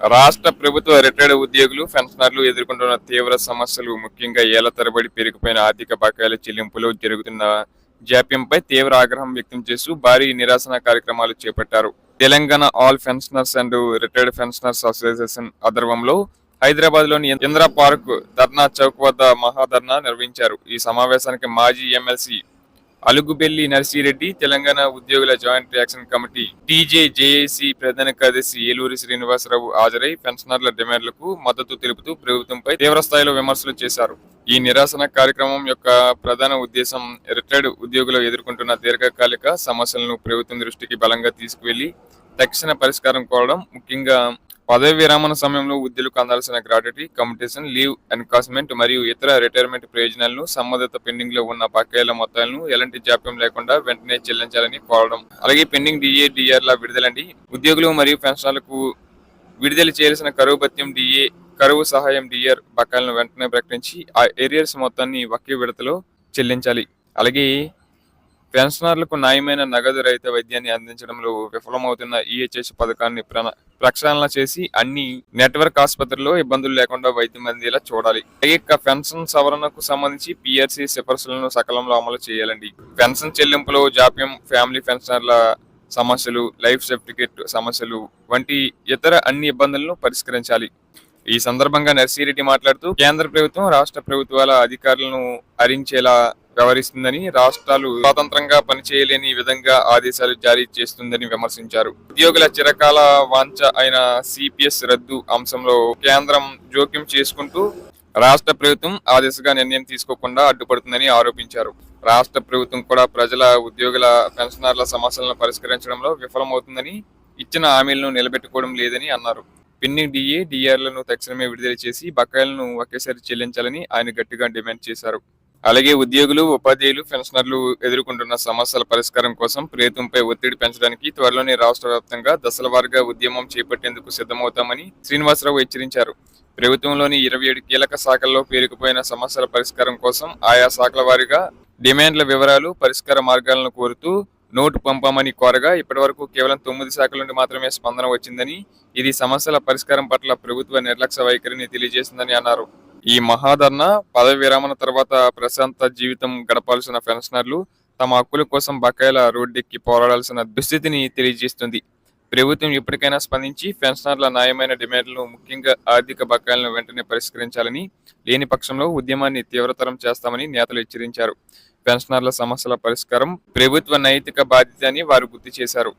రాష్ట్ర ప్రభుత్వ రిటైర్డ్ ఉద్యోగులు పెన్షనర్లు ఎదుర్కొంటున్న తీవ్ర సమస్యలు ముఖ్యంగా ఏళ్ళ తరబడి పెరిగిపోయిన ఆర్థిక బకాయిల చెల్లింపులో జరుగుతున్న జాప్యంపై తీవ్ర ఆగ్రహం వ్యక్తం చేస్తూ భారీ నిరాశన కార్యక్రమాలు చేపట్టారు. Telangana all pensioners and retired pensioners association ఆధ్వర్యంలో హైదరాబాద్లోని ఇందిరా పార్క్ ధర్నా చౌక్ వద్ద మహాధర్నా నిర్వహించారు. ఈ సమావేశానికి మాజీ ఎమ్మెల్సీ అలుగుబెల్లి నర్సిరెడ్డి తెలంగాణ ఉద్యోగుల joint action committee TJ JAC ప్రధాన కార్యదర్శి ఏలూరి శ్రీనివాసరావు హాజరై పెన్షనర్ల డిమాండ్లకు మద్దతు తెలుపుతూ ప్రభుత్వంపై తీవ్రస్థాయిలో విమర్శలు చేశారు. ఈ నిరాశన కార్యక్రమం యొక్క ప్రధాన ఉద్దేశం రిటైర్డ్ ఉద్యోగులు ఎదుర్కొంటున్న దీర్ఘకాలిక సమస్యలను ప్రభుత్వం దృష్టికి బలంగా తీసుకువెళ్ళి తక్షణ పరిష్కారం కోరడం ముఖ్యంగా పదవి విరమణ సమయంలో ఉద్యోగులకు అందాల్సిన గ్రాట్యుటీ కమ్యూటేషన్ లీవ్ ఎన్కాస్మెంట్ మరియు ఇతర రిటైర్మెంట్ ప్రయోజనాలను సంబంధిత పెండింగ్లో ఉన్న బకాయిల మొత్తాలను ఎలాంటి జాప్యం లేకుండా వెంటనే చెల్లించాలని కోరడం. అలాగే పెండింగ్ డిఏ డిఆర్ల విడుదలండి. ఉద్యోగులు మరియు పెన్షన్లకు విడుదల చేయాల్సిన కరువు భత్యం డిఏ కరువు సహాయం డిఆర్ బకాయిలను వెంటనే ప్రకటించి ఆ ఏరియర్స్ మొత్తాన్ని ఒకే విడతలో చెల్లించాలి. అలాగే పెన్షనర్లకు న్యాయమైన నగదు రహిత వైద్యాన్ని అందించడంలో విఫలమవుతున్న ఈహెచ్ఎస్ పథకాన్ని ప్రక్షాళన చేసి అన్ని నెట్వర్క్ ఆసుపత్రుల్లో ఇబ్బందులు లేకుండా వైద్యం అందేలా చూడాలి. ఇక పెన్షన్ సవరణకు సంబంధించి పిఆర్సీ సిఫార్సులను సకాలంలో అమలు చేయాలండి. పెన్షన్ చెల్లింపులో జాప్యం ఫ్యామిలీ పెన్షనర్ల సమస్యలు లైఫ్ సర్టిఫికేట్ సమస్యలు వంటి ఇతర అన్ని ఇబ్బందులను పరిష్కరించాలి. ఈ సందర్భంగా నర్సిరెడ్డి మాట్లాడుతూ కేంద్ర ప్రభుత్వం రాష్ట్ర ప్రభుత్వాల అధికారులను హరించేలా వ్యవహరిస్తుందని రాష్ట్రాలు స్వతంత్రంగా పనిచేయలేని విధంగా ఆదేశాలు జారీ చేస్తుందని విమర్శించారు. ఉద్యోగుల చిరకాల వాంఛ అయిన సిపిఎస్ రద్దు అంశంలో కేంద్రం జోక్యం చేసుకుంటూ రాష్ట్ర ప్రభుత్వం ఆ దిశగా నిర్ణయం తీసుకోకుండా అడ్డుపడుతుందని ఆరోపించారు. రాష్ట్ర ప్రభుత్వం కూడా ప్రజల ఉద్యోగుల పెన్షనర్ల సమస్యలను పరిష్కరించడంలో విఫలమవుతుందని ఇచ్చిన హామీలను నిలబెట్టుకోవడం లేదని అన్నారు. పెండింగ్ డిఏ డిఆర్లను తక్షణమే విడుదల చేసి బకాయిలను ఒకేసారి చెల్లించాలని ఆయన గట్టిగా డిమాండ్ చేశారు. అలాగే ఉద్యోగులు ఉపాధ్యాయులు పెన్షనర్లు ఎదుర్కొంటున్న సమస్యల పరిష్కారం కోసం ప్రభుత్వంపై ఒత్తిడి పెంచడానికి త్వరలోనే రాష్ట్ర వ్యాప్తంగా దశల వారిగా ఉద్యమం చేపట్టేందుకు సిద్ధమవుతామని శ్రీనివాసరావు హెచ్చరించారు. ప్రభుత్వంలోని ఇరవై ఏడు కీలక శాఖల్లో పేరుకుపోయిన సమస్యల పరిష్కారం కోసం ఆయా శాఖల వారీగా డిమాండ్ల వివరాలు పరిష్కార మార్గాలను కోరుతూ నోటు పంపామని కోరగా ఇప్పటివరకు కేవలం తొమ్మిది శాఖల నుండి మాత్రమే స్పందన వచ్చిందని ఇది సమస్యల పరిష్కారం పట్ల ప్రభుత్వ నిర్లక్ష్య వైఖరిని తెలియజేసిందని అన్నారు. ఈ మహాధర్ణ పదవి విరమణ తర్వాత ప్రశాంత జీవితం గడపాల్సిన పెన్షనర్లు తమ హక్కుల కోసం బకాయిల రోడ్డెక్కి పోరాడాల్సిన దుస్థితిని తెలియజేస్తుంది. ప్రభుత్వం ఇప్పటికైనా స్పందించి పెన్షనర్ల న్యాయమైన డిమాండ్లను ముఖ్యంగా ఆర్థిక బకాయిలను వెంటనే పరిష్కరించాలని లేని పక్షంలో ఉద్యమాన్ని తీవ్రతరం చేస్తామని నేతలు హెచ్చరించారు. పెన్షనర్ల సమస్యల పరిష్కారం ప్రభుత్వ నైతిక బాధ్యత అని వారు గుర్తు చేశారు.